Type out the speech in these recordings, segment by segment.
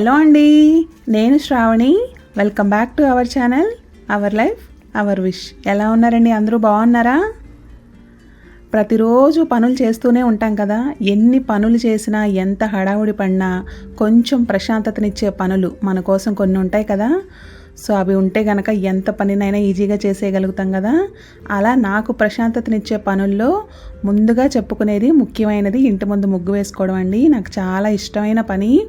Hello అండి నేను Sravani. Welcome back to our channel our life our wish ఎలా ఉన్నారండి? అందరూ బాగున్నారా? ప్రతిరోజు పనులు చేస్తూనే ఉంటాం కదా. ఎన్ని పనులు చేసినా ఎంత హడావుడి పడినా కొంచెం ప్రశాంతతనిచ్చే పనులు మన కోసం కొన్ని ఉంటాయి కదా. సో అవి ఉంటే కనుక ఎంత పనినైనా ఈజీగా చేసేయగలుగుతాం కదా. అలా నాకు ప్రశాంతతనిచ్చే పనుల్లో ముందుగా చెప్పుకునేది ముఖ్యమైనది ఇంటి ముందు ముగ్గు వేసుకోవడం అండి. నాకు చాలా ఇష్టమైన పని.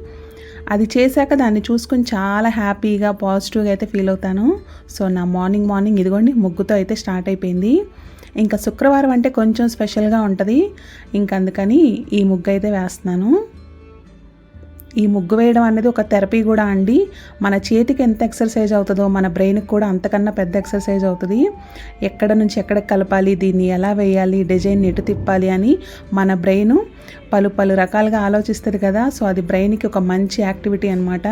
అది చేశాక దాన్ని చూసుకొని చాలా హ్యాపీగా పాజిటివ్గా అయితే ఫీల్ అవుతాను. సో నా మార్నింగ్ మార్నింగ్ ఇదిగోండి ముగ్గుతో అయితే స్టార్ట్ అయిపోయింది. ఇంకా శుక్రవారం అంటే కొంచెం స్పెషల్గా ఉంటుంది. ఇంక అందుకని ఈ ముగ్గు అయితే వేస్తున్నాను. ఈ ముగ్గు వేయడం అనేది ఒక థెరపీ కూడా అండి. మన చేతికి ఎంత ఎక్సర్సైజ్ అవుతుందో మన బ్రెయిన్కి కూడా అంతకన్నా పెద్ద ఎక్సర్సైజ్ అవుతుంది. ఎక్కడ నుంచి ఎక్కడికి కలపాలి దీన్ని ఎలా వేయాలి డిజైన్ ఎటు తిప్పాలి అని మన బ్రెయిన్ పలు పలు రకాలుగా ఆలోచిస్తుంది కదా. సో అది బ్రెయిన్కి ఒక మంచి యాక్టివిటీ అనమాట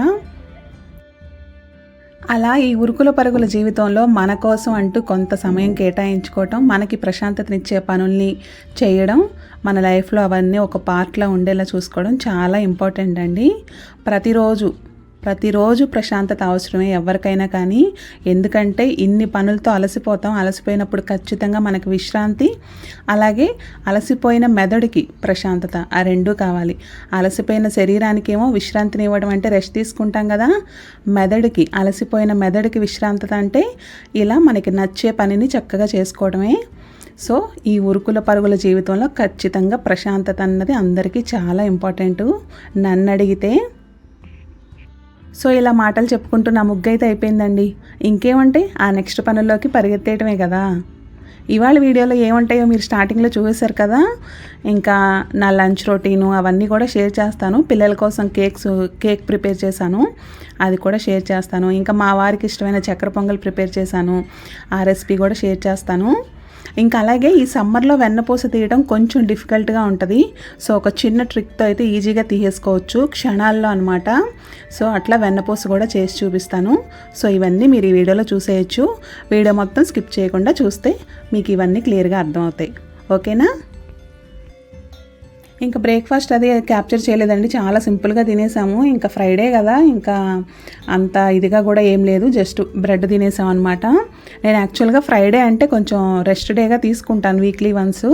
అలా ఈ ఉరుకుల పరుగుల జీవితంలో మన కోసం అంటూ కొంత సమయం కేటాయించుకోవటం మనకి ప్రశాంతతనిచ్చే పనుల్ని చేయడం మన లైఫ్లో అవన్నీ ఒక పార్ట్లో ఉండేలా చూసుకోవడం చాలా ఇంపార్టెంట్ అండి. ప్రతిరోజు ప్రతిరోజు ప్రశాంతత అవసరమే ఎవరికైనా కానీ. ఎందుకంటే ఇన్ని పనులతో అలసిపోతాం. అలసిపోయినప్పుడు ఖచ్చితంగా మనకు విశ్రాంతి అలాగే అలసిపోయిన మెదడుకి ప్రశాంతత ఆ రెండూ కావాలి. అలసిపోయిన శరీరానికి ఏమో విశ్రాంతిని ఇవ్వడం అంటే రెస్ట్ తీసుకుంటాం కదా. మెదడుకి అలసిపోయిన మెదడుకి విశ్రాంతత అంటే ఇలా మనకి నచ్చే పనిని చక్కగా చేసుకోవడమే. సో ఈ ఉరుకుల పరుగుల జీవితంలో ఖచ్చితంగా ప్రశాంతత అన్నది అందరికీ చాలా ఇంపార్టెంటు. నన్ను అడిగితే సో ఇలా మాటలు చెప్పుకుంటూ నా ముగ్గు అయితే అయిపోయిందండి. ఇంకేమంటే ఆ నెక్స్ట్ పనుల్లోకి పరిగెత్తేయటమే కదా. ఇవాళ వీడియోలో ఏముంటాయో మీరు స్టార్టింగ్లో చూసేశారు కదా. ఇంకా నా లంచ్ రొటీను అవన్నీ కూడా షేర్ చేస్తాను. పిల్లల కోసం కేక్స్ కేక్ ప్రిపేర్ చేశాను. అది కూడా షేర్ చేస్తాను. ఇంకా మా వారికి ఇష్టమైన చక్కెర పొంగల్ ప్రిపేర్ చేశాను. ఆ రెసిపీ కూడా షేర్ చేస్తాను. ఇంకా అలాగే ఈ సమ్మర్లో వెన్నపూస తీయడం కొంచెం డిఫికల్ట్గా ఉంటుంది. సో ఒక చిన్న ట్రిక్తో అయితే ఈజీగా తీసేసుకోవచ్చు. క్షణాల్లో అనమాట సో అట్లా వెన్నపూస కూడా చేసి చూపిస్తాను. సో ఇవన్నీ మీరు ఈ వీడియోలో చూసేయచ్చు. వీడియో మొత్తం స్కిప్ చేయకుండా చూస్తే మీకు ఇవన్నీ క్లియర్గా అర్థమవుతాయి. ఓకేనా? ఇంకా బ్రేక్ఫాస్ట్ అది క్యాప్చర్ చేయలేదండి. చాలా సింపుల్గా తినేసాము. ఇంకా ఫ్రైడే కదా ఇంకా అంత ఇదిగా కూడా ఏం లేదు. జస్ట్ బ్రెడ్ తినేసాం అనమాట నేను యాక్చువల్గా ఫ్రైడే అంటే కొంచెం రెస్ట్ డేగా తీసుకుంటాను వీక్లీ వన్స్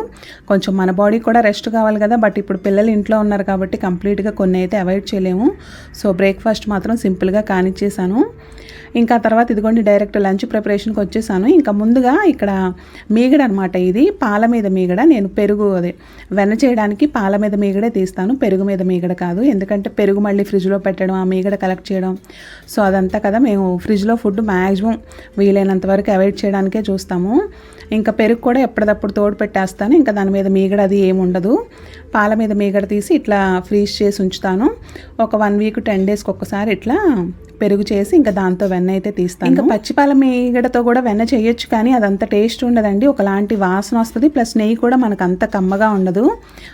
కొంచెం మన బాడీ కూడా రెస్ట్ కావాలి కదా బట్ ఇప్పుడు పిల్లలు ఇంట్లో ఉన్నారు కాబట్టి కంప్లీట్గా కొన్ని అయితే అవాయిడ్ చేయలేము. సో బ్రేక్ఫాస్ట్ మాత్రం సింపుల్గా కానిచ్చేసాను. ఇంకా తర్వాత ఇదిగోండి డైరెక్ట్ లంచ్ ప్రిపరేషన్కి వచ్చేసాను. ఇంకా ముందుగా ఇక్కడ మీగడ అనమాట ఇది. పాల మీద మీగడ. నేను పెరుగు అదే వెన్న చేయడానికి పాల మీద మీగడే తీస్తాను పెరుగు మీద మీగడ కాదు. ఎందుకంటే పెరుగు మళ్ళీ ఫ్రిడ్జ్లో పెట్టడం ఆ మీగడ కలెక్ట్ చేయడం. సో అదంతా కదా మేము ఫ్రిడ్జ్లో ఫుడ్ మ్యాక్సిమం వీలైనంత వరకు అవాయిడ్ చేయడానికే చూస్తాము. ఇంకా పెరుగు కూడా ఎప్పటికప్పుడు తోడు పెట్టేస్తాను. ఇంకా దాని మీద మీగడ అది ఏమి ఉండదు. పాల మీద మీగడ తీసి ఇట్లా ఫ్రీజ్ చేసి ఉంచుతాను. ఒక వన్ వీక్ టెన్ డేస్కి ఒక్కసారి ఇట్లా పెరుగు చేసి ఇంకా దాంతో వెన్న అయితే తీస్తాను. ఇంకా పచ్చిపాల మీగడతో కూడా వెన్న చేయొచ్చు కానీ అదంత టేస్ట్ ఉండదండి. ఒకలాంటి వాసన వస్తుంది. ప్లస్ నెయ్యి కూడా మనకు అంత కమ్మగా ఉండదు.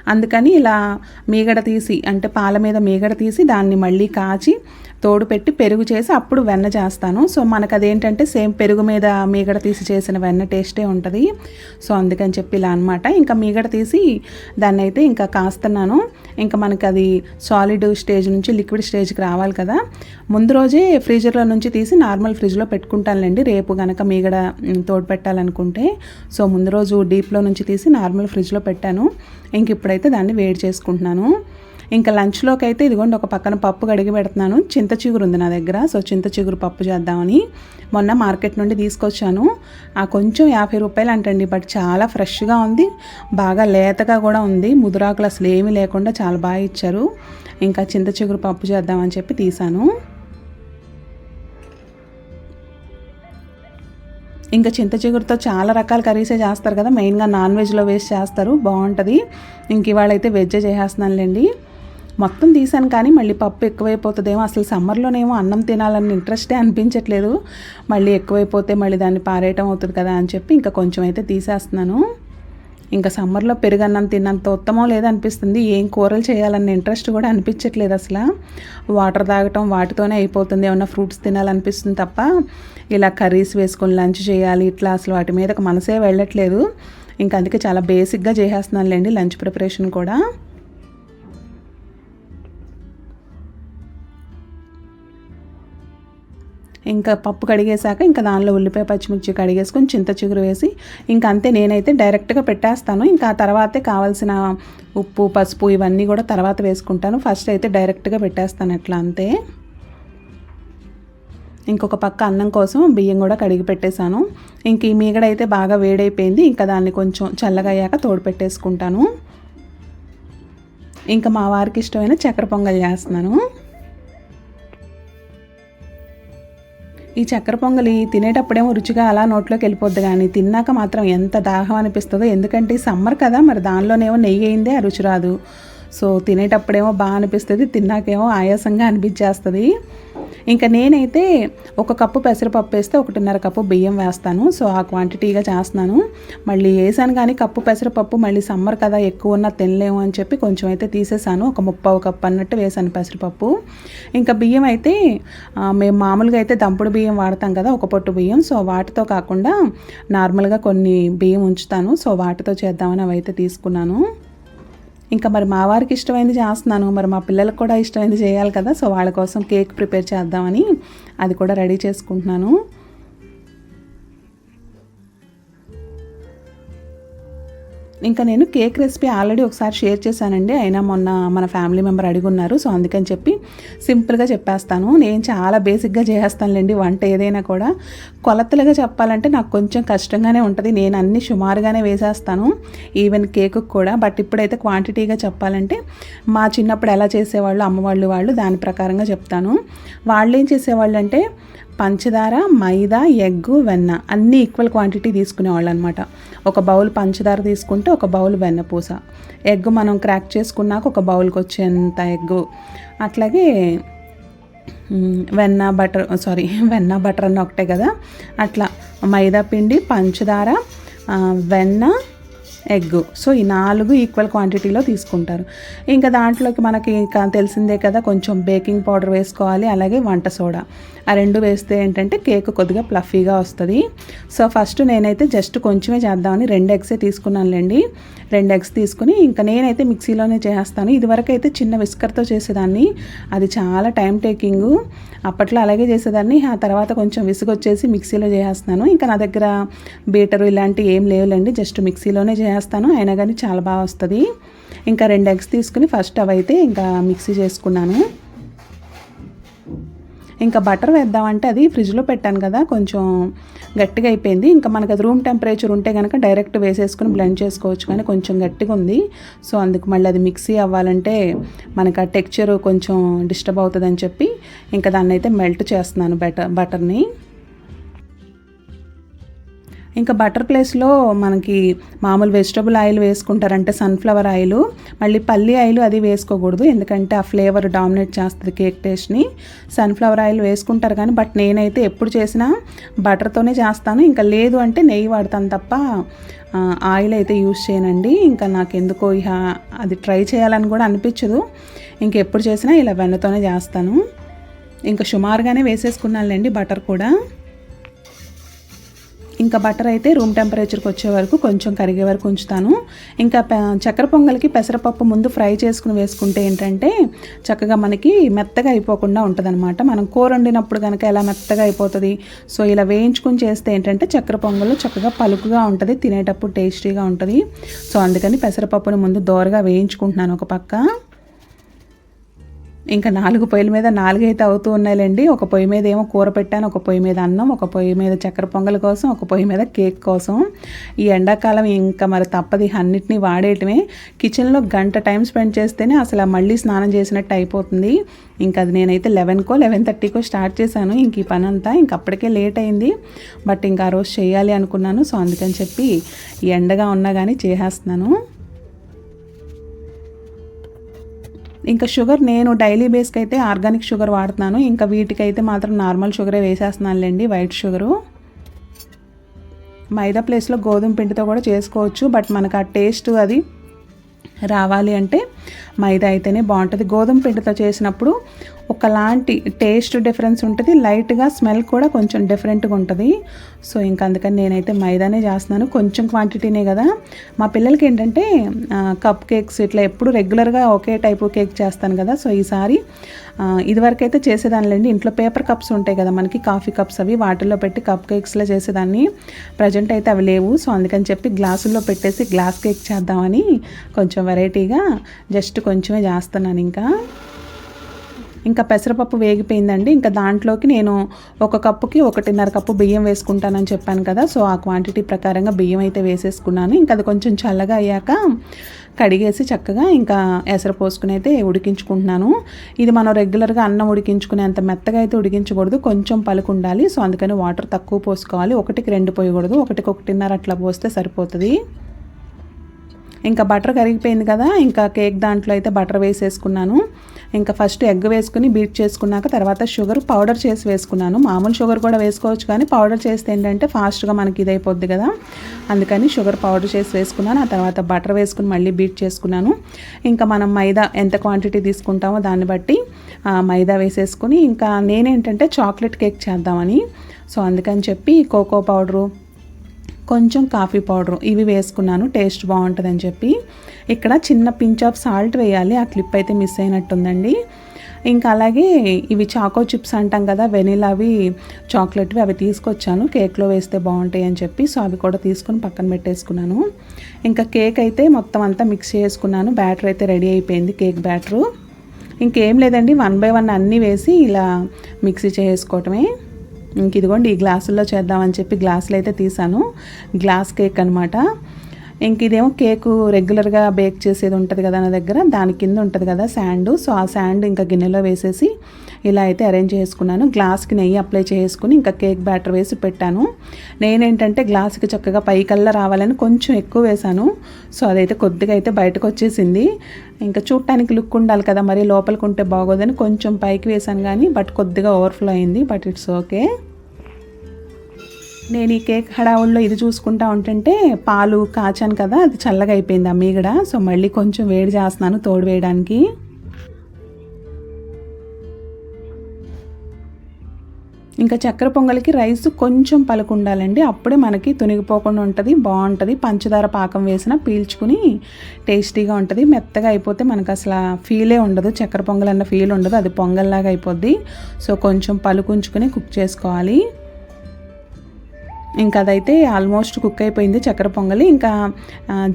అందుకని ఇలా మీగడ తీసి అంటే పాల మీద మీగడ తీసి దాన్ని మళ్ళీ కాచి తోడు పెట్టి పెరుగు చేసి అప్పుడు వెన్న చేస్తాను. సో మనకు అదేంటంటే సేమ్ పెరుగు మీద మీగడ తీసి చేసిన వెన్న టేస్టే ఉంటుంది. సో అందుకని చెప్పి ఇలా అనమాట ఇంకా మీగడ తీసి దాన్ని అయితే ఇంకా కాస్తున్నాను. ఇంకా మనకి అది సాలిడ్ స్టేజ్ నుంచి లిక్విడ్ స్టేజ్కి రావాలి కదా. ముందు రోజే ఫ్రీజర్లో నుంచి తీసి నార్మల్ ఫ్రిడ్జ్లో పెట్టుకుంటానులేండి. రేపు కనుక మీగడ తోడు పెట్టాలనుకుంటే సో ముందు రోజు డీప్లో నుంచి తీసి నార్మల్ ఫ్రిడ్జ్లో పెట్టాను. ఇంక ఇప్పుడైతే దాన్ని వేడి చేసుకుంటున్నాను. ఇంకా లంచ్లోకి అయితే ఇదిగోండి ఒక పక్కన పప్పు కడిగి పెడుతున్నాను. చింత చిగురు ఉంది నా దగ్గర సో చింత చిగురు పప్పు చేద్దామని మొన్న మార్కెట్ నుండి తీసుకొచ్చాను. ఆ కొంచెం యాభై రూపాయలు అంటండి బట్ చాలా ఫ్రెష్గా ఉంది. బాగా లేతగా కూడా ఉంది. ముదురాకులు అసలు ఏమీ లేకుండా చాలా బాగా ఇచ్చారు. ఇంకా చింత చిగురు పప్పు చేద్దామని చెప్పి తీసాను. ఇంకా చింత చిగురుతో చాలా రకాల కర్రీసే చేస్తారు కదా. మెయిన్గా నాన్ వెజ్లో వేస్ట్ చేస్తారు. బాగుంటుంది. ఇంక ఇవాళ అయితే వెజ్జే చేసేస్తున్నానులేండి. మొత్తం తీసాను కానీ మళ్ళీ పప్పు ఎక్కువైపోతుందేమో అసలు సమ్మర్లోనేమో అన్నం తినాలని ఇంట్రెస్టే అనిపించట్లేదు. మళ్ళీ ఎక్కువైపోతే మళ్ళీ దాన్ని పారేయటం అవుతుంది కదా అని చెప్పి ఇంకా కొంచెం అయితే తీసేస్తున్నాను. ఇంకా సమ్మర్లో పెరుగన్నం తిన్నంత ఉత్తమం లేదనిపిస్తుంది. ఏం కూరలు చేయాలన్న ఇంట్రెస్ట్ కూడా అనిపించట్లేదు అసలు. వాటర్ తాగటం వాటితోనే అయిపోతుంది. ఏమన్నా ఫ్రూట్స్ తినాలనిపిస్తుంది తప్ప ఇలా కర్రీస్ వేసుకొని లంచ్ చేయాలి ఇట్లా అసలు వాటి మీద మనసే వెళ్ళట్లేదు. ఇంకా అందుకే చాలా బేసిక్గా చేసేస్తున్నానులేండి లంచ్ ప్రిపరేషన్ కూడా. ఇంకా పప్పు కడిగేశాక ఇంకా దానిలో ఉల్లిపాయ పచ్చిమిర్చి కడిగేసుకొని చింత చిగురు వేసి ఇంకా అంతే నేనైతే డైరెక్ట్గా పెట్టేస్తాను. ఇంకా ఆ తర్వాతే కావాల్సిన ఉప్పు పసుపు ఇవన్నీ కూడా తర్వాత వేసుకుంటాను. ఫస్ట్ అయితే డైరెక్ట్గా పెట్టేస్తాను ఎట్లా అంతే. ఇంకొక పక్క అన్నం కోసం బియ్యం కూడా కడిగి పెట్టేశాను. ఇంక ఈ మీగడ అయితే బాగా వేడైపోయింది. ఇంకా దాన్ని కొంచెం చల్లగా అయ్యాక తోడు పెట్టేసుకుంటాను. ఇంకా మా వారికి ఇష్టమైన చక్కెర పొంగల్ చేస్తున్నాను. ఈ చక్కెర పొంగలి తినేటప్పుడేమో రుచిగా అలా నోట్లోకి వెళ్ళిపోద్ది కానీ తిన్నాక మాత్రం ఎంత దాహం అనిపిస్తుందో. ఎందుకంటే సమ్మర్ కదా మరి దానిలోనేమో నెయ్యి అయిందే ఆ రుచి రాదు. సో తినేటప్పుడేమో బాగా అనిపిస్తుంది తిన్నాకేమో ఆయాసంగా అనిపించేస్తుంది. ఇంకా నేనైతే ఒక కప్పు పెసరపప్పు వేస్తే ఒకటిన్నర కప్పు బియ్యం వేస్తాను. సో ఆ క్వాంటిటీగా చేస్తున్నాను. మళ్ళీ వేసాను కానీ కప్పు పెసరపప్పు మళ్ళీ సమ్మర్ కదా ఎక్కువ ఉన్న తినలేము అని చెప్పి కొంచెం అయితే తీసేసాను. ఒక ముప్పావు కప్పు అన్నట్టు వేసాను పెసరపప్పు. ఇంకా బియ్యం అయితే మేము మామూలుగా అయితే దంపుడు బియ్యం వాడతాం కదా ఒక పొట్టు బియ్యం. సో వాటితో కాకుండా నార్మల్గా కొన్ని బియ్యం ఉంచుతాను. సో వాటితో చేద్దామని అవి అయితే తీసుకున్నాను. ఇంకా మరి మా వారికి ఇష్టమైంది చేస్తున్నాను. మరి మా పిల్లలకు కూడా ఇష్టమైంది చేయాలి కదా. సో వాళ్ళ కోసం కేక్ ప్రిపేర్ చేద్దామని అది కూడా రెడీ చేసుకుంటున్నాను. ఇంకా నేను కేక్ రెసిపీ ఆల్రెడీ ఒకసారి షేర్ చేశానండి. అయినా మొన్న మన ఫ్యామిలీ మెంబర్ అడుగున్నారు. సో అందుకని చెప్పి సింపుల్గా చెప్పేస్తాను. నేను చాలా బేసిక్గా చేసేస్తానులేండి వంట ఏదైనా కూడా. కొలతలుగా చెప్పాలంటే నాకు కొంచెం కష్టంగానే ఉంటుంది. నేను అన్ని సుమారుగానే వేసేస్తాను. ఈవెన్ కేక్ కూడా. బట్ ఇప్పుడైతే క్వాంటిటీగా చెప్పాలంటే మా చిన్నప్పుడు ఎలా చేసేవాళ్ళు అమ్మవాళ్ళు వాళ్ళు దాని ప్రకారంగా చెప్తాను. వాళ్ళు ఏం చేసేవాళ్ళు అంటే పంచదార మైదా ఎగ్గు వెన్న అన్నీ ఈక్వల్ క్వాంటిటీ తీసుకునేవాళ్ళు అనమాట ఒక బౌల్ పంచదార తీసుకుంటే ఒక బౌల్ వెన్నపూస ఎగ్ మనం క్రాక్ చేసుకున్నాక ఒక బౌల్కి వచ్చేంత ఎగ్గు. అట్లాగే వెన్న బటర్ సారీ వెన్న బటర్ అన్న ఒకటే కదా. అట్లా మైదా పిండి పంచదార వెన్న ఎగ్ సో ఈ నాలుగు ఈక్వల్ క్వాంటిటీలో తీసుకుంటారు. ఇంకా దాంట్లోకి మనకి ఇంకా తెలిసిందే కదా కొంచెం బేకింగ్ పౌడర్ వేసుకోవాలి అలాగే వంట సోడా. ఆ రెండు వేస్తే ఏంటంటే కేక్ కొద్దిగా ప్లఫీగా వస్తుంది. సో ఫస్ట్ నేనైతే జస్ట్ కొంచెమే చేద్దామని రెండు ఎగ్సే తీసుకున్నానులేండి. రెండు ఎగ్స్ తీసుకుని ఇంకా నేనైతే మిక్సీలోనే చేస్తాను. ఇదివరకు అయితే చిన్న విస్కర్తో చేసేదాన్ని. అది చాలా టైం టేకింగ్. అప్పట్లో అలాగే చేసేదాన్ని. ఆ తర్వాత కొంచెం విసుగొచ్చేసి మిక్సీలో చేసేస్తున్నాను ఇంకా నా దగ్గర బీటరు ఇలాంటివి ఏం లేవులేండి జస్ట్ మిక్సీలోనే చేస్తాను అయినా కానీ చాలా బాగా వస్తుంది. ఇంకా రెండు ఎగ్స్ తీసుకుని ఫస్ట్ అవైతే ఇంకా మిక్సీ చేసుకున్నాను. ఇంకా బటర్ వేద్దామంటే అది ఫ్రిడ్జ్లో పెట్టాను కదా కొంచెం గట్టిగా అయిపోయింది. ఇంకా మనకు అది రూమ్ టెంపరేచర్ ఉంటే కనుక డైరెక్ట్ వేసేసుకుని బ్లెండ్ చేసుకోవచ్చు కానీ కొంచెం గట్టిగా ఉంది. సో అందుకు మళ్ళీ అది మిక్సీ అవ్వాలంటే మనకు ఆ టెక్చర్ కొంచెం డిస్టర్బ్ అవుతుందని చెప్పి ఇంకా దాన్ని అయితే మెల్ట్ చేస్తున్నాను బటర్ బటర్ని ఇంకా బటర్ ప్లేస్లో మనకి మామూలు వెజిటబుల్ ఆయిల్ వేసుకుంటారంటే సన్ఫ్లవర్ ఆయిల్ మళ్ళీ పల్లి ఆయిల్ అది వేసుకోకూడదు. ఎందుకంటే ఆ ఫ్లేవర్ డామినేట్ చేస్తుంది కేక్ టేస్ట్ని. సన్ఫ్లవర్ ఆయిల్ వేసుకుంటారు కానీ బట్ నేనైతే ఎప్పుడు చేసినా బటర్తోనే చేస్తాను. ఇంకా లేదు అంటే నెయ్యి వాడతాను తప్ప ఆయిల్ అయితే యూస్ చేయనండి. ఇంకా నాకు ఎందుకో ఇహ అది ట్రై చేయాలని కూడా అనిపించదు. ఇంకెప్పుడు చేసినా ఇలా వెన్నతోనే చేస్తాను. ఇంకా సుమారుగానే వేసేసుకున్నానులేండి బటర్ కూడా. ఇంకా బటర్ అయితే రూమ్ టెంపరేచర్కి వచ్చే వరకు కొంచెం కరిగే వరకు ఉంచుతాను. ఇంకా చక్కెర పొంగల్కి పెసరపప్పు ముందు ఫ్రై చేసుకుని వేసుకుంటే ఏంటంటే చక్కగా మనకి మెత్తగా అయిపోకుండా ఉంటుందన్నమాట. మనం కూర వండినప్పుడు కనుక ఎలా మెత్తగా అయిపోతుంది? సో ఇలా వేయించుకుని చేస్తే ఏంటంటే చక్కెర పొంగలు చక్కగా పలుకుగా ఉంటుంది తినేటప్పుడు టేస్టీగా ఉంటుంది. సో అందుకని పెసరపప్పును ముందు దోరగా వేయించుకుంటున్నాను ఒక పక్క. ఇంకా నాలుగు పొయ్యిల మీద నాలుగైతే అవుతూ ఉన్నాయిలేండి. ఒక పొయ్యి మీద ఏమో కూర పెట్టాను ఒక పొయ్యి మీద అన్నం ఒక పొయ్యి మీద చక్కెర పొంగల్ కోసం ఒక పొయ్యి మీద కేక్ కోసం. ఈ ఎండాకాలం ఇంకా మరి తప్పది అన్నిటినీ వాడేయటమే. కిచెన్లో గంట టైం స్పెండ్ చేస్తేనే అసలు మళ్ళీ స్నానం చేసినట్టు అయిపోతుంది. ఇంకా అది నేనైతే లెవెన్కో లెవెన్ థర్టీకో స్టార్ట్ చేశాను. ఇంక ఈ పని అంతా ఇంక అప్పటికే లేట్ అయింది. బట్ ఇంకా ఆ రోజు చేయాలి అనుకున్నాను. సో అందుకని చెప్పి ఎండగా ఉన్నా కానీ చేసేస్తున్నాను. ఇంకా షుగర్ నేను డైలీ బేస్కి అయితే ఆర్గానిక్ షుగర్ వాడుతున్నాను. ఇంకా వీటికైతే మాత్రం నార్మల్ షుగరే వేసేస్తున్నానులేండి వైట్ షుగరు. మైదా ప్లేస్లో గోధుమ పిండితో కూడా చేసుకోవచ్చు బట్ మనకు ఆ టేస్ట్ అది రావాలి అంటే మైదా అయితేనే బాగుంటుంది. గోధుమ పిండితో చేసినప్పుడు ఒకలాంటి టేస్ట్ డిఫరెన్స్ ఉంటుంది. లైట్గా స్మెల్ కూడా కొంచెం డిఫరెంట్గా ఉంటుంది. సో ఇంకా అందుకని నేనైతే మైదానే చేస్తున్నాను. కొంచెం క్వాంటిటీనే కదా. మా పిల్లలకి ఏంటంటే కప్ కేక్స్ ఇట్లా ఎప్పుడు రెగ్యులర్గా ఒకే టైపు కేక్ చేస్తాను కదా. సో ఈసారి ఇదివరకైతే చేసేదానిలేండి. ఇంట్లో పేపర్ కప్స్ ఉంటాయి కదా మనకి కాఫీ కప్స్ అవి వాటిల్లో పెట్టి కప్ కేక్స్లో చేసేదాన్ని. ప్రజెంట్ అయితే అవి లేవు. సో అందుకని చెప్పి గ్లాసుల్లో పెట్టేసి గ్లాస్ కేక్ చేద్దామని కొంచెం వెరైటీగా జస్ట్ కొంచెమే చేస్తున్నాను ఇంకా. ఇంకా పెసరపప్పు వేగిపోయిందండి. ఇంకా దాంట్లోకి నేను ఒక కప్పుకి ఒకటిన్నర కప్పు బియ్యం వేసుకుంటానని చెప్పాను కదా. సో ఆ క్వాంటిటీ ప్రకారంగా బియ్యం అయితే వేసేసుకున్నాను. ఇంకా అది కొంచెం చల్లగా అయ్యాక కడిగేసి చక్కగా ఇంకా ఎసరు పోసుకుని అయితే ఉడికించుకుంటున్నాను. ఇది మనం రెగ్యులర్గా అన్నం ఉడికించుకునే అంత మెత్తగా అయితే ఉడికించకూడదు. కొంచెం పలుకు ఉండాలి. సో అందుకని వాటర్ తక్కువ పోసుకోవాలి. ఒకటికి రెండు పోయకూడదు. ఒకటికి ఒకటిన్నర అట్లా పోస్తే సరిపోతుంది. ఇంకా బటర్ కరిగిపోయింది కదా. ఇంకా కేక్ దాంట్లో అయితే బటర్ వేసేసుకున్నాను. ఇంకా ఫస్ట్ ఎగ్ వేసుకుని బీట్ చేసుకున్నాక తర్వాత షుగర్ పౌడర్ చేసి వేసుకున్నాను. మామూలు షుగర్ కూడా వేసుకోవచ్చు కానీ పౌడర్ చేస్తే ఏంటంటే ఫాస్ట్గా మనకి ఇదైపోద్ది కదా. అందుకని షుగర్ పౌడర్ చేసి వేసుకున్నాను. ఆ తర్వాత బటర్ వేసుకుని మళ్ళీ బీట్ చేసుకున్నాను. ఇంకా మనం మైదా ఎంత క్వాంటిటీ తీసుకుంటామో దాన్ని బట్టి మైదా వేసేసుకుని ఇంకా నేనేంటంటే చాక్లెట్ కేక్ చేద్దామని. సో అందుకని చెప్పి కోకో పౌడరు కొంచెం కాఫీ పౌడర్ ఇవి వేసుకున్నాను టేస్ట్ బాగుంటుందని చెప్పి. ఇక్కడ చిన్న పించ్ ఆఫ్ సాల్ట్ వేయాలి ఆ క్లిప్ అయితే మిస్ అయినట్టుందండి. ఇంకా అలాగే ఇవి చాకో చిప్స్ అంటాం కదా వెనీలావి చాక్లెట్వి అవి తీసుకొచ్చాను. కేక్లో వేస్తే బాగుంటాయి అని చెప్పి సో అవి కూడా తీసుకొని పక్కన పెట్టేసుకున్నాను. ఇంకా కేక్ అయితే మొత్తం అంతా మిక్స్ చేసుకున్నాను బ్యాటర్ అయితే రెడీ అయిపోయింది కేక్ బ్యాటరు. ఇంకేం లేదండి వన్ బై వన్ అన్నీ వేసి ఇలా మిక్సీ చేసుకోవటమే. ఇంక ఇదిగోండి ఈ గ్లాసుల్లో చేద్దామని చెప్పి గ్లాసులు అయితే తీసాను గ్లాస్ కేక్ అనమాట ఇంక ఇదేమో కేకు రెగ్యులర్గా బేక్ చేసేది ఉంటుంది కదా నా దగ్గర దాని కింద ఉంటుంది కదా శాండ్. సో ఆ శాండ్ ఇంకా గిన్నెలో వేసేసి ఇలా అయితే అరేంజ్ చేసుకున్నాను. గ్లాస్కి నెయ్యి అప్లై చేసుకుని ఇంకా కేక్ బ్యాటర్ వేసి పెట్టాను. నేనేంటంటే గ్లాస్కి చక్కగా పైకల్లా రావాలని కొంచెం ఎక్కువ వేశాను. సో అదైతే కొద్దిగా అయితే బయటకు వచ్చేసింది. ఇంకా చూడటానికి లుక్ ఉండాలి కదా మరి లోపలికి ఉంటే బాగోదని కొంచెం పైకి వేశాను కానీ బట్ కొద్దిగా ఓవర్ఫ్లో అయింది బట్ ఇట్స్ ఓకే నేను ఈ కేక్ హడావుల్లో ఇది చూసుకుంటా ఉంటుంటే పాలు కాచాను కదా అది చల్లగా అయిపోయింది ఆ మీగడ. సో మళ్ళీ కొంచెం వేడి చేస్తున్నాను తోడు వేయడానికి. ఇంకా చక్కెర పొంగలికి రైస్ కొంచెం పలుకుండాలండి. అప్పుడే మనకి తునిగిపోకుండా ఉంటుంది బాగుంటుంది. పంచదార పాకం వేసిన పీల్చుకుని టేస్టీగా ఉంటుంది. మెత్తగా అయిపోతే మనకు అసలు ఫీలే ఉండదు. చక్కెర పొంగల్ అన్న ఫీల్ ఉండదు. అది పొంగల్లాగా అయిపోద్ది. సో కొంచెం పలుకుంచుకుని కుక్ చేసుకోవాలి. ఇంకా అదైతే ఆల్మోస్ట్ కుక్ అయిపోయింది చక్కెర పొంగలి. ఇంకా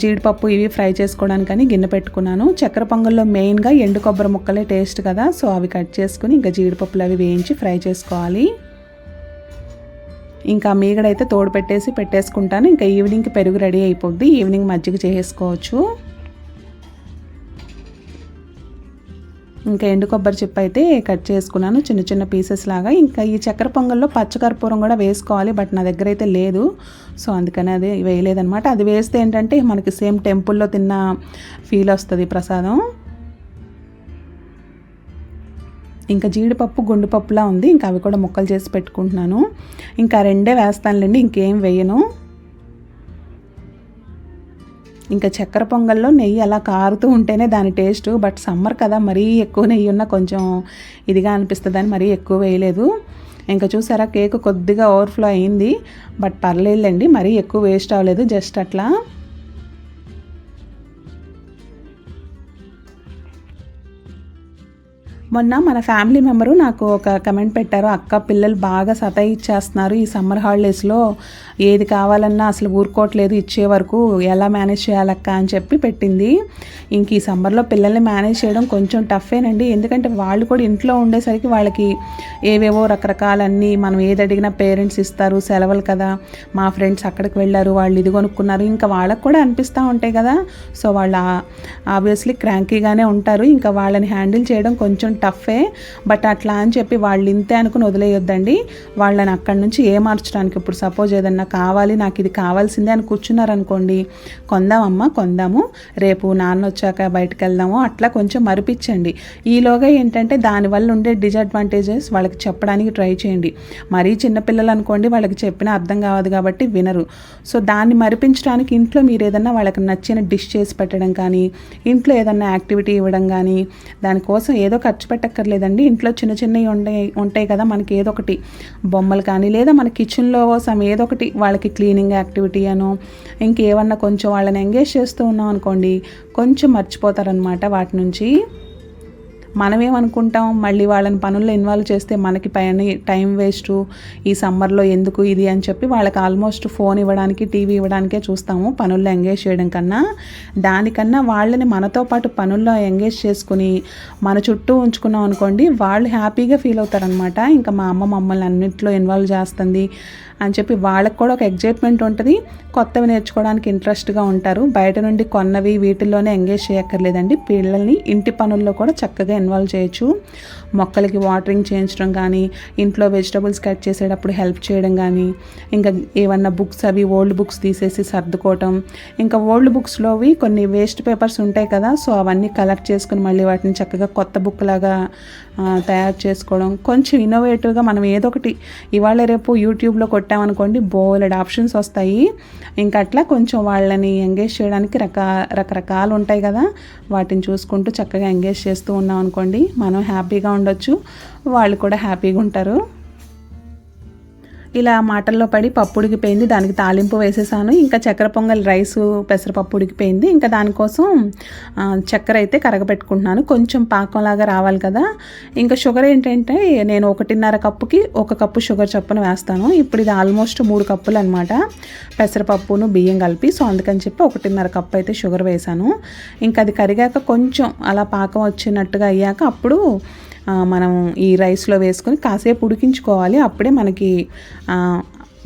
జీడిపప్పు ఇవి ఫ్రై చేసుకోవడానికని గిన్నె పెట్టుకున్నాను. చక్కెర పొంగల్లో మెయిన్గా ఎండు కొబ్బరి ముక్కలే టేస్ట్ కదా సో అవి కట్ చేసుకుని ఇంకా జీడిపప్పులు అవి వేయించి ఫ్రై చేసుకోవాలి. ఇంకా మీగడైతే తోడు పెట్టేసి పెట్టేసుకుంటాను. ఇంకా ఈవినింగ్కి పెరుగు రెడీ అయిపోద్ది. ఈవినింగ్ మజ్జిగ చేసుకోవచ్చు ఇంకా ఎండు కొబ్బరి చిప్ప అయితే కట్ చేసుకున్నాను. చిన్న చిన్న పీసెస్ లాగా. ఇంకా ఈ చక్కెర పొంగల్లో పచ్చకర్పూరం కూడా వేసుకోవాలి బట్ నా దగ్గర అయితే లేదు. సో అందుకని అది వేయలేదనమాట అది వేస్తే ఏంటంటే మనకి సేమ్ టెంపుల్లో తిన్న ఫీల్ వస్తుంది ప్రసాదం. ఇంకా జీడిపప్పు గుండుపప్పులా ఉంది. ఇంకా అవి కూడా ముక్కలు చేసి పెట్టుకుంటున్నాను. ఇంకా రెండే వేస్తానులేండి ఇంకేం వేయను. ఇంకా చక్కెర పొంగల్లో నెయ్యి అలా కారుతూ ఉంటేనే దాని టేస్ట్. బట్ సమ్మర్ కదా మరీ ఎక్కువ నెయ్యి ఉన్న కొంచెం ఇదిగా అనిపిస్తుంది అని మరీ ఎక్కువ వేయలేదు. ఇంకా చూసారా కేక్ కొద్దిగా ఓవర్ఫ్లో అయింది. బట్ పర్లేదులేండి మరీ ఎక్కువ వేస్ట్ అవ్వలేదు జస్ట్ అట్లా. మొన్న మన ఫ్యామిలీ మెంబరు నాకు ఒక కమెంట్ పెట్టారు అక్క పిల్లలు బాగా సతాయిచ్చేస్తున్నారు ఈ సమ్మర్ హాలిడేస్లో. ఏది కావాలన్నా అసలు ఊరుకోవట్లేదు ఇచ్చే వరకు ఎలా మేనేజ్ చేయాలక్క అని చెప్పి పెట్టింది. ఇంక ఈ సమ్మర్లో పిల్లల్ని మేనేజ్ చేయడం కొంచెం టఫేనండి. ఎందుకంటే వాళ్ళు కూడా ఇంట్లో ఉండేసరికి వాళ్ళకి ఏవేవో రకరకాలన్నీ మనం ఏది అడిగినా పేరెంట్స్ ఇస్తారు సెలవులు కదా మా ఫ్రెండ్స్ అక్కడికి వెళ్ళారు వాళ్ళు ఇది కొనుక్కున్నారు ఇంకా వాళ్ళకు కూడా అనిపిస్తూ ఉంటాయి కదా. సో వాళ్ళు ఆబ్వియస్లీ క్రాంకీగానే ఉంటారు. ఇంకా వాళ్ళని హ్యాండిల్ చేయడం కొంచెం టఫే. బట్ అట్లా అని చెప్పి వాళ్ళు ఇంతే అనుకుని వదిలేయొద్దండి. వాళ్ళని అక్కడి నుంచి ఏ మార్చడానికి ఇప్పుడు సపోజ్ ఏదన్నా కావాలి నాకు ఇది కావాల్సిందే అని కూర్చున్నారనుకోండి కొందామమ్మా కొందాము రేపు నాన్న వచ్చాక బయటకు వెళ్దాము అట్లా కొంచెం మరిపించండి. ఈలోగా ఏంటంటే దానివల్ల ఉండే డిజడ్వాంటేజెస్ వాళ్ళకి చెప్పడానికి ట్రై చేయండి. మరీ చిన్నపిల్లలు అనుకోండి వాళ్ళకి చెప్పినా అర్థం కావదు కాబట్టి వినరు. సో దాన్ని మరిపించడానికి ఇంట్లో మీరు ఏదన్నా వాళ్ళకి నచ్చిన డిష్ చేసి పెట్టడం కానీ ఇంట్లో ఏదన్నా యాక్టివిటీ ఇవ్వడం కానీ దానికోసం ఏదో ఖర్చు పెట్టక్కర్లేదండి. ఇంట్లో చిన్న చిన్నవి ఉంటాయి ఉంటాయి కదా మనకి ఏదో ఒకటి బొమ్మలు కానీ లేదా మన కిచెన్లో కోసం ఏదో ఒకటి వాళ్ళకి క్లీనింగ్ యాక్టివిటీ అనో ఇంకేమన్నా కొంచెం వాళ్ళని ఎంగేజ్ చేస్తూ ఉన్నాం అనుకోండి కొంచెం మర్చిపోతారనమాట వాటి నుంచి. మనమేమనుకుంటాం మళ్ళీ వాళ్ళని పనుల్లో ఇన్వాల్వ్ చేస్తే మనకి పైన టైం వేస్ట్ ఈ సమ్మర్లో ఎందుకు ఇది అని చెప్పి వాళ్ళకి ఆల్మోస్ట్ ఫోన్ ఇవ్వడానికి టీవీ ఇవ్వడానికే చూస్తాము పనుల్లో ఎంగేజ్ చేయడం కన్నా. దానికన్నా వాళ్ళని మనతో పాటు పనుల్లో ఎంగేజ్ చేసుకుని మన చుట్టూ ఉంచుకున్నాం అనుకోండి వాళ్ళు హ్యాపీగా ఫీల్ అవుతారనమాట ఇంకా మా అమ్మ మమ్మల్ని అన్నింటిలో ఇన్వాల్వ్ చేస్తుంది. అని చెప్పి వాళ్ళకి కూడా ఒక ఎగ్జైట్మెంట్ ఉంటుంది. కొత్తవి నేర్చుకోవడానికి ఇంట్రెస్ట్గా ఉంటారు. బయట నుండి కొన్నవి వీటిల్లోనే ఎంగేజ్ చేయక్కర్లేదండి. పిల్లల్ని ఇంటి పనుల్లో కూడా చక్కగా ఇన్వాల్వ్ చేయొచ్చు. మొక్కలకి వాటరింగ్ చేయించడం కానీ ఇంట్లో వెజిటబుల్స్ కట్ చేసేటప్పుడు హెల్ప్ చేయడం కానీ ఇంకా ఏమన్నా బుక్స్ అవి ఓల్డ్ బుక్స్ తీసేసి సర్దుకోవటం. ఇంకా ఓల్డ్ బుక్స్లోవి కొన్ని వేస్ట్ పేపర్స్ ఉంటాయి కదా సో అవన్నీ కలెక్ట్ చేసుకుని మళ్ళీ వాటిని చక్కగా కొత్త బుక్ లాగా తయారు చేసుకోవడం. కొంచెం ఇన్నోవేటివ్గా మనం ఏదో ఒకటి ఇవాళ రేపు యూట్యూబ్లో కొట్టామనుకోండి బోలెడ్ ఆప్షన్స్ వస్తాయి. ఇంకా అట్లా కొంచెం వాళ్ళని ఎంగేజ్ చేయడానికి రక రకరకాలు ఉంటాయి కదా వాటిని చూసుకుంటూ చక్కగా ఎంగేజ్ చేస్తూ ఉన్నాం అనుకోండి మనం హ్యాపీగా ఉండొచ్చు. వాళ్ళు కూడా హ్యాపీగా ఉంటారు. ఇలా మాటల్లో పడి పప్పు ఉడికిపోయింది దానికి తాలింపు వేసేసాను. ఇంకా చక్కెర పొంగల్ రైస్ పెసరపప్పు ఉడికిపోయింది. ఇంకా దానికోసం చక్కెర అయితే కరగబెట్టుకుంటున్నాను. కొంచెం పాకంలాగా రావాలి కదా. ఇంకా షుగర్ ఏంటంటే నేను ఒకటిన్నర కప్పుకి ఒక కప్పు షుగర్ చొప్పున వేస్తాను. ఇప్పుడు ఇది ఆల్మోస్ట్ మూడు కప్పులు అనమాట పెసరపప్పును బియ్యం కలిపి. సో అందుకని చెప్పి ఒకటిన్నర కప్పు అయితే షుగర్ వేసాను ఇంకా అది కరిగాక కొంచెం అలా పాకం వచ్చినట్టుగా అయ్యాక అప్పుడు మనం ఈ రైస్లో వేసుకొని కాసేపు ఉడికించుకోవాలి. అప్పుడే మనకి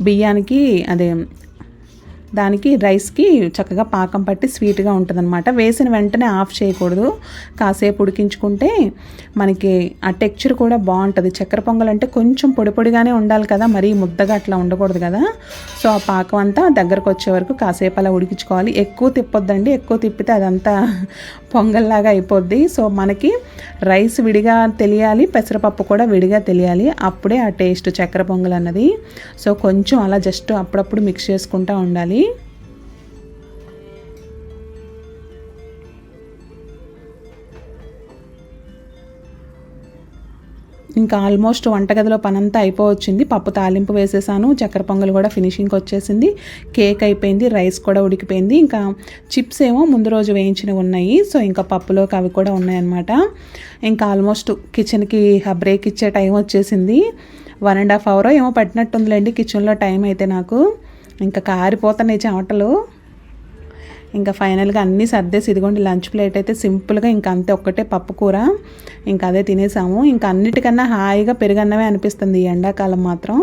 బియ్యానికి అదే దానికి రైస్కి చక్కగా పాకం పట్టి స్వీట్గా ఉంటుందన్నమాట. వేసిన వెంటనే ఆఫ్ చేయకూడదు. కాసేపు ఉడికించుకుంటే మనకి ఆ టెక్చర్ కూడా బాగుంటుంది. చక్కెర పొంగల్ అంటే కొంచెం పొడి పొడిగానే ఉండాలి కదా మరీ ముద్దగా అట్లా ఉండకూడదు కదా. సో ఆ పాకం అంతా దగ్గరకు వచ్చే వరకు కాసేపు అలా ఉడికించుకోవాలి. ఎక్కువ తిప్పొద్దండి. ఎక్కువ తిప్పితే అదంతా పొంగల్లాగా అయిపోద్ది. సో మనకి రైస్ విడిగా తెలియాలి పెసరపప్పు కూడా విడిగా తెలియాలి. అప్పుడే ఆ టేస్ట్ చక్కెర పొంగల్ అన్నది సో కొంచెం అలా జస్ట్ అప్పుడప్పుడు మిక్స్ చేసుకుంటూ ఉండాలి. ఇంకా ఆల్మోస్ట్ వంటగదిలో పనంతా అయిపోవచ్చింది. పప్పు తాలింపు వేసేసాను. చక్కెర పొంగల్ కూడా ఫినిషింగ్కి వచ్చేసింది. కేక్ అయిపోయింది. రైస్ కూడా ఉడికిపోయింది. ఇంకా చిప్స్ ఏమో ముందు రోజు వేయించినవి ఉన్నాయి. సో ఇంకా పప్పులోకి అవి కూడా ఉన్నాయన్నమాట. ఇంకా ఆల్మోస్ట్ కిచెన్కి బ్రేక్ ఇచ్చే టైం వచ్చేసింది. వన్ అండ్ హాఫ్ అవర్ ఏమో పట్టినట్టుందిలేండి కిచెన్లో టైం అయితే నాకు. ఇంకా కారిపోతున్నాయి చెమటలు. ఇంకా ఫైనల్గా అన్నీ సర్దేసి ఇదిగోండి లంచ్ ప్లేట్ అయితే సింపుల్గా ఇంకా అంతే ఒక్కటే పప్పు కూర. ఇంకా అదే తినేసాము. ఇంకా అన్నిటికన్నా హాయిగా పెరుగన్నమే అనిపిస్తుంది ఈ ఎండాకాలం మాత్రం.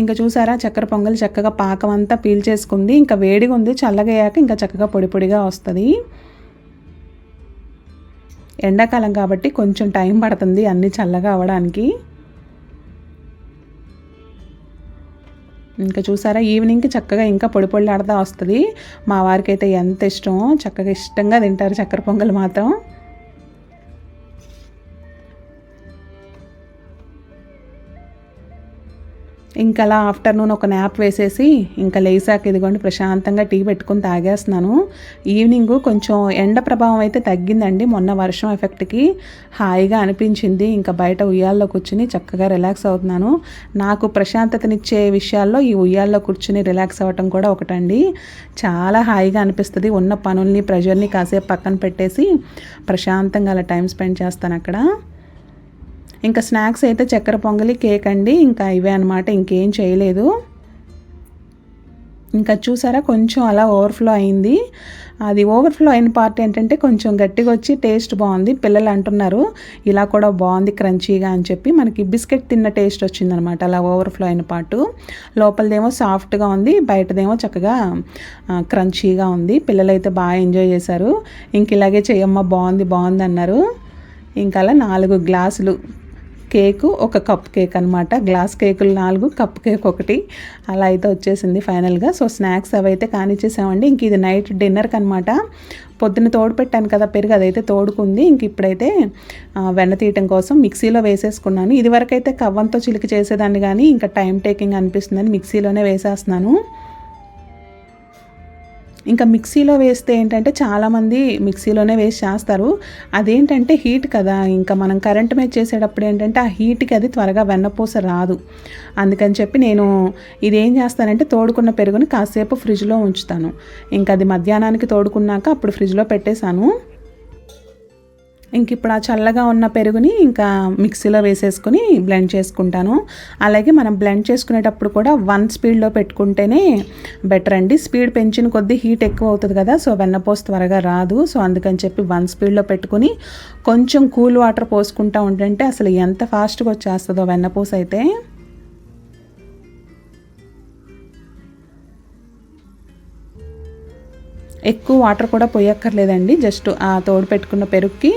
ఇంకా చూసారా చక్కెర పొంగల్ చక్కగా పాకం అంతా పీల్చేసుకుంది ఇంకా వేడిగా ఉంది చల్లగయ్యాక ఇంకా చక్కగా పొడి పొడిగా వస్తుంది. ఎండాకాలం కాబట్టి కొంచెం టైం పడుతుంది అన్నీ చల్లగా అవ్వడానికి. ఇంకా చూసారా ఈవినింగ్కి చక్కగా ఇంకా పొడి పొడిలాడుతూ వస్తుంది. మా వారికైతే ఎంత ఇష్టం చక్కగా ఇష్టంగా తింటారు చక్కెర పొంగల్ మాత్రం. ఇంకా అలా ఆఫ్టర్నూన్ ఒక న్యాప్ వేసేసి ఇంకా లేసాక ఇదిగోండి ప్రశాంతంగా టీ పెట్టుకుని తాగేస్తున్నాను. ఈవినింగ్ కొంచెం ఎండ ప్రభావం అయితే తగ్గిందండి. మొన్న వర్షం ఎఫెక్ట్కి హాయిగా అనిపించింది. ఇంకా బయట ఉయ్యాల్లో కూర్చుని చక్కగా రిలాక్స్ అవుతున్నాను. నాకు ప్రశాంతతనిచ్చే విషయాల్లో ఈ ఉయ్యాల్లో కూర్చుని రిలాక్స్ అవ్వటం కూడా ఒకటండి. చాలా హాయిగా అనిపిస్తుంది. ఉన్న పనుల్ని ప్రెషర్ని కాసేపు పక్కన పెట్టేసి ప్రశాంతంగా అలా టైం స్పెండ్ చేస్తాను అక్కడ. ఇంకా స్నాక్స్ అయితే చక్కెర పొంగలి కేక్ అండి. ఇంకా ఇవే అనమాట ఇంకేం చేయలేదు. ఇంకా చూసారా కొంచెం అలా ఓవర్ఫ్లో అయింది. అది ఓవర్ఫ్లో అయిన పార్ట్ ఏంటంటే కొంచెం గట్టిగా వచ్చి టేస్ట్ బాగుంది. పిల్లలు అంటున్నారు ఇలా కూడా బాగుంది క్రంచీగా అని చెప్పి. మనకి బిస్కెట్ తిన్న టేస్ట్ వచ్చిందనమాట అలా ఓవర్ఫ్లో అయిన పార్ట్ లోపలదేమో సాఫ్ట్గా ఉంది బయటదేమో చక్కగా క్రంచీగా ఉంది. పిల్లలైతే బాగా ఎంజాయ్ చేశారు. ఇంక ఇలాగే చేయమ్మ బాగుంది బాగుంది అన్నారు. ఇంకా అలా నాలుగు గ్లాసులు కేకు ఒక కప్ కేక్ అనమాట గ్లాస్ కేకులు నాలుగు కప్ కేక్ ఒకటి. అలా అయితే వచ్చేసింది ఫైనల్గా. సో స్నాక్స్ అవి అయితే కానిచ్చేసామండి. ఇంక ఇది నైట్ డిన్నర్కి అనమాట పొద్దున్న తోడు పెట్టాను కదా పెరుగు అదైతే తోడుకుంది. ఇంక ఇప్పుడైతే వెన్న తీయటం కోసం మిక్సీలో వేసేసుకున్నాను. ఇదివరకైతే కవ్వంతో చిలికి చేసేదాన్ని కానీ ఇంకా టైం టేకింగ్ అనిపిస్తుందని మిక్సీలోనే వేసేస్తున్నాను. ఇంకా మిక్సీలో వేస్తే ఏంటంటే చాలామంది మిక్సీలోనే వేసి చేస్తారు. అదేంటంటే హీట్ కదా ఇంకా మనం కరెంట్ మీద చేసేటప్పుడు ఏంటంటే ఆ హీట్కి అది త్వరగా వెన్నపూస రాదు. అందుకని చెప్పి నేను ఇదేం చేస్తానంటే తోడుకున్న పెరుగుని కాసేపు ఫ్రిడ్జ్లో ఉంచుతాను. ఇంకా అది మధ్యాహ్నానికి తోడుకున్నాక అప్పుడు ఫ్రిడ్జ్లో పెట్టేశాను. ఇంక ఇప్పుడు ఆ చల్లగా ఉన్న పెరుగుని ఇంకా మిక్సీలో వేసేసుకుని బ్లెండ్ చేసుకుంటాను. అలాగే మనం బ్లెండ్ చేసుకునేటప్పుడు కూడా వన్ స్పీడ్లో పెట్టుకుంటేనే బెటర్ అండి. స్పీడ్ పెంచిన కొద్దీ హీట్ ఎక్కువ అవుతుంది కదా సో వెన్నపోస్ త్వరగా రాదు. సో అందుకని చెప్పి వన్ స్పీడ్లో పెట్టుకుని కొంచెం కూల్ వాటర్ పోసుకుంటా ఉంటుంటే అసలు ఎంత ఫాస్ట్గా వచ్చేస్తుందో వెన్నపూస అయితే ఎక్కువ వాటర్ కూడా పోయక్కర్లేదండి. జస్ట్ ఆ తోడు పెట్టుకున్న పెరుగుకి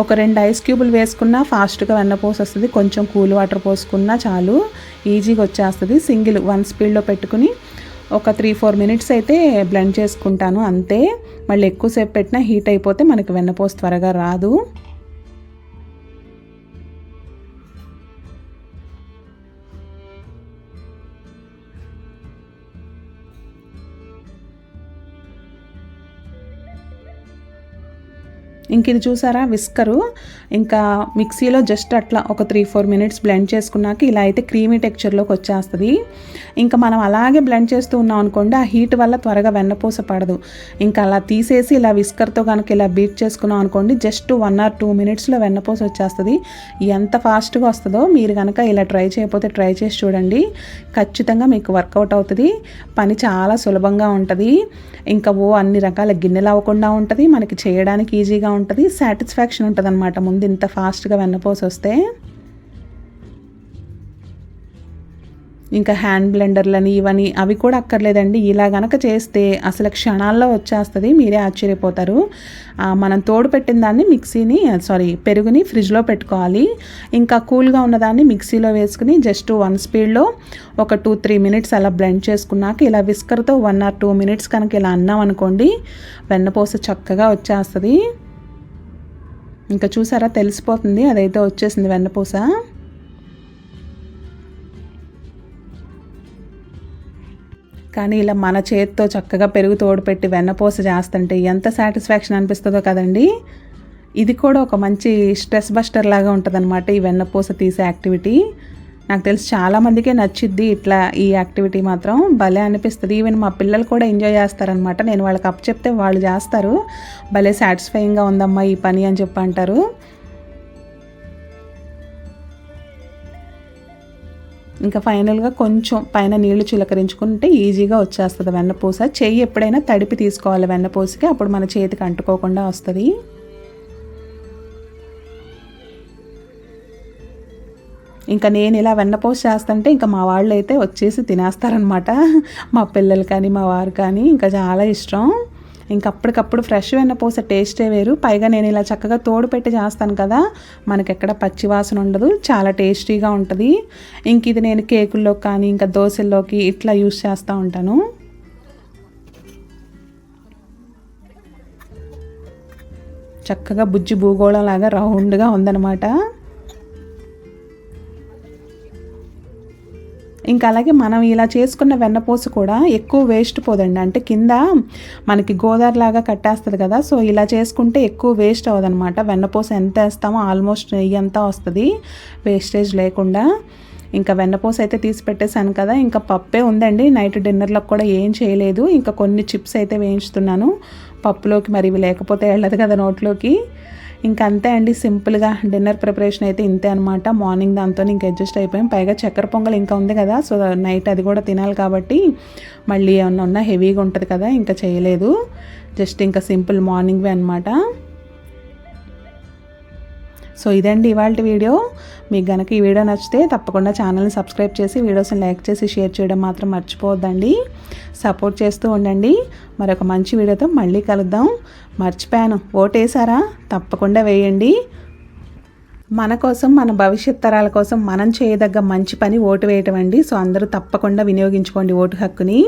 ఒక రెండు ఐస్ క్యూబులు వేసుకున్నా ఫాస్ట్గా వెన్నపోసి వస్తుంది కొంచెం కూల్ వాటర్ పోసుకున్నా చాలు. ఈజీగా వచ్చేస్తుంది. సింగిల్ వన్ స్పీడ్లో పెట్టుకుని ఒక త్రీ ఫోర్ మినిట్స్ అయితే బ్లెండ్ చేసుకుంటాను. అంతే. మళ్ళీ ఎక్కువసేపు పెట్టినా హీట్ అయిపోతే మనకి వెన్నపోసి త్వరగా రాదు. ఇంక ఇది చూసారా? విస్కరు. ఇంకా మిక్సీలో జస్ట్ అట్లా ఒక త్రీ ఫోర్ మినిట్స్ బ్లెండ్ చేసుకున్నాక ఇలా అయితే క్రీమీ టెక్చర్లోకి వచ్చేస్తుంది. ఇంకా మనం అలాగే బ్లెండ్ చేస్తూ ఉన్నాం అనుకోండి ఆ హీట్ వల్ల త్వరగా వెన్నపూస పడదు. ఇంకా అలా తీసేసి ఇలా విస్కర్తో కనుక ఇలా బీట్ చేసుకున్నాం అనుకోండి జస్ట్ వన్ ఆర్ టూ మినిట్స్లో వెన్నపూస వచ్చేస్తుంది. ఎంత ఫాస్ట్గా వస్తుందో మీరు కనుక ఇలా ట్రై చేయకపోతే ట్రై చేసి చూడండి. ఖచ్చితంగా మీకు వర్కౌట్ అవుతుంది. పని చాలా సులభంగా ఉంటుంది. ఇంకా ఓ అన్ని రకాల గిన్నెలు అవ్వకుండా ఉంటుంది. మనకి చేయడానికి ఈజీగా ఉంటుంది ఉంటుంది సాటిస్ఫాక్షన్ ఉంటుంది అనమాట ముందు ఇంత ఫాస్ట్గా వెన్నపోసి వస్తే ఇంకా హ్యాండ్ బ్లెండర్లని ఇవని అవి కూడా అక్కర్లేదండి. ఇలా గనక చేస్తే అసలు క్షణాల్లో వచ్చేస్తుంది మీరే ఆశ్చర్యపోతారు. మనం తోడు పెట్టిన దాన్ని మిక్సీని సారీ పెరుగుని ఫ్రిడ్జ్లో పెట్టుకోవాలి. ఇంకా కూల్గా ఉన్నదాన్ని మిక్సీలో వేసుకుని జస్ట్ వన్ స్పీడ్లో ఒక టూ త్రీ మినిట్స్ అలా బ్లెండ్ చేసుకున్నాక ఇలా విస్కర్తో వన్ ఆర్ టూ మినిట్స్ కనుక ఇలా అన్నాం అనుకోండి వెన్నపోస చక్కగా వచ్చేస్తుంది. ఇంకా చూసారా? తెలిసిపోతుంది. అదైతే వచ్చేసింది వెన్నపూస. కానీ ఇలా మన చేతితో చక్కగా పెరుగు తోడు పెట్టి వెన్నపూస చేస్తుంటే ఎంత సాటిస్ఫాక్షన్ అనిపిస్తుందో కదండి. ఇది కూడా ఒక మంచి స్ట్రెస్ బస్టర్ లాగా ఉంటుందన్నమాట ఈ వెన్నపూస తీసే యాక్టివిటీ. నాకు తెలిసి చాలామందికే నచ్చిద్ది ఇట్లా ఈ యాక్టివిటీ మాత్రం. భలే అనిపిస్తుంది. ఈవెన్ మా పిల్లలు కూడా ఎంజాయ్ చేస్తారనమాట నేను వాళ్ళకి అప్ చెప్తే వాళ్ళు చేస్తారు. భలే సాటిస్ఫైయింగ్గా ఉందమ్మా ఈ పని అని చెప్పి అంటారు. ఇంకా ఫైనల్గా కొంచెం పైన నీళ్ళు చిలకరించుకుంటే ఈజీగా వచ్చేస్తుంది వెన్నపూస. చెయ్యి ఎప్పుడైనా తడిపి తీసుకోవాలి వెన్నపూసకి. అప్పుడు మన చేతికి అంటుకోకుండా వస్తుంది. ఇంకా నేను ఇలా వెన్నపోస్ చేస్తుంటే ఇంకా మా వాళ్ళు అయితే వచ్చేసి తినేస్తారనమాట మా పిల్లలు కానీ మా వారు కానీ ఇంకా చాలా ఇష్టం. ఇంక అప్పటికప్పుడు ఫ్రెష్ వెన్నపూస టేస్టే వేరు. పైగా నేను ఇలా చక్కగా తోడు పెట్టి చేస్తాను కదా మనకెక్కడ పచ్చి వాసన ఉండదు చాలా టేస్టీగా ఉంటుంది. ఇంక ఇది నేను కేకుల్లో కానీ ఇంకా దోశల్లోకి ఇట్లా యూస్ చేస్తూ ఉంటాను. చక్కగా బుజ్జి భూగోళం లాగా రౌండ్గా ఉందన్నమాట. ఇంకా అలాగే మనం ఇలా చేసుకున్న వెన్నపూస కూడా ఎక్కువ వేస్ట్ పోదండి. అంటే కింద మనకి గోదావరిలాగా కట్టేస్తుంది కదా సో ఇలా చేసుకుంటే ఎక్కువ వేస్ట్ అవ్వదనమాట వెన్నపూస ఎంత వేస్తామో ఆల్మోస్ట్ నెయ్యి అంతా వస్తుంది వేస్టేజ్ లేకుండా. ఇంకా వెన్నపూస అయితే తీసి పెట్టేశాను కదా ఇంకా పప్పే ఉందండి. నైట్ డిన్నర్లకు కూడా ఏం చేయలేదు. ఇంకా కొన్ని చిప్స్ అయితే వేయించుతున్నాను. పప్పులోకి మరి ఇవి లేకపోతే వెళ్ళదు కదా నోట్లోకి. ఇంకా అంతే అండి సింపుల్గా డిన్నర్ ప్రిపరేషన్ అయితే ఇంతే అనమాట మార్నింగ్ దాంతో ఇంకా అడ్జస్ట్ అయిపోయాం. పైగా చక్కెర పొంగల్ ఇంకా ఉంది కదా సో నైట్ అది కూడా తినాలి కాబట్టి మళ్ళీ ఏమన్నా ఉన్నా హెవీగా ఉంటుంది కదా ఇంకా చేయలేదు. జస్ట్ ఇంకా సింపుల్ మార్నింగ్వే అనమాట సో ఇదండి ఇవాళ వీడియో. మీకు కనుక ఈ వీడియో నచ్చితే తప్పకుండా ఛానల్ని సబ్స్క్రైబ్ చేసి వీడియోస్ని లైక్ చేసి షేర్ చేయడం మాత్రం మర్చిపోవద్దండి. సపోర్ట్ చేస్తూ ఉండండి. మరొక మంచి వీడియోతో మళ్ళీ కలుద్దాం. మర్చిపోయాను. ఓటేసారా? తప్పకుండా వేయండి. మన కోసం మన భవిష్యత్ తరాల కోసం మనం చేయదగ్గ మంచి పని ఓటు వేయటం అండి. సో అందరూ తప్పకుండా వినియోగించుకోండి ఓటు హక్కుని.